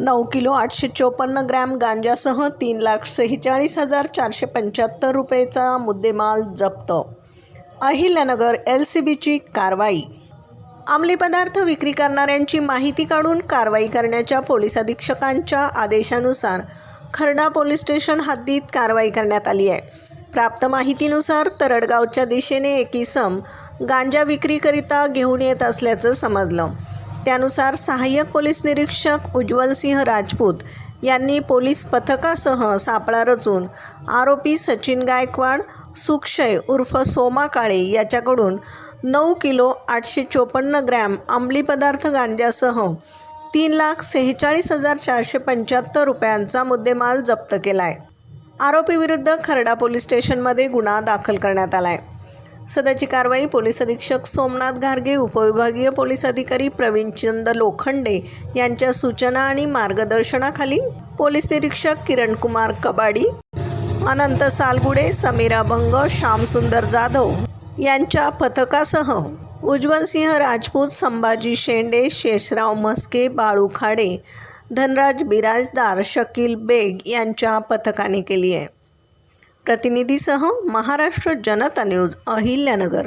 नऊ किलो आठशे चोपन्न ग्रॅम गांजासह तीन लाख सेहेचाळीस हजार चारशे पंच्याहत्तर रुपयेचा मुद्देमाल जप्त. अहिल्यानगर एल सी बीची कारवाई. अंमली पदार्थ विक्री करणाऱ्यांची माहिती काढून कारवाई करण्याच्या पोलीस अधीक्षकांच्या आदेशानुसार खर्डा पोलीस स्टेशन हद्दीत कारवाई करण्यात आली आहे. प्राप्त माहितीनुसार तरडगावच्या दिशेने एक इसम गांजा विक्रीकरिता घेऊन येत असल्याचं समजलं. त्यानुसार सहाय्यक पोलीस निरीक्षक उज्ज्वलसिंह राजपूत यांनी पोलीस पथकासह सापळा रचून आरोपी सचिन गायकवाड सुक्षय उर्फ सोमा काळे याच्याकडून नऊ किलो आठशे चोपन्न ग्रॅम अंमली पदार्थ गांजासह तीन लाख सेहेचाळीस हजार चारशे पंच्याहत्तर रुपयांचा मुद्देमाल जप्त केला आहे आरोपीविरुद्ध खर्डा पोलीस स्टेशनमध्ये गुन्हा दाखल करण्यात आला आहे सध्याची कारवाई पोलीस अधीक्षक सोमनाथ घारगे उपविभागीय पोलीस अधिकारी प्रवीणचंद लोखंडे यांच्या सूचना आणि मार्गदर्शनाखाली पोलीस निरीक्षक किरणकुमार कबाडी अनंत सालगुडे समीरा भंग श्यामसुंदर जाधव यांच्या पथकासह उज्ज्वलसिंह राजपूत संभाजी शेंडे शेषराव म्हस्के बाळू खाडे धनराज बिराजदार शकील बेग यांच्या पथकाने केली आहे. प्रतिनिधीसह महाराष्ट्र जनता न्यूज अहिल्यानगर.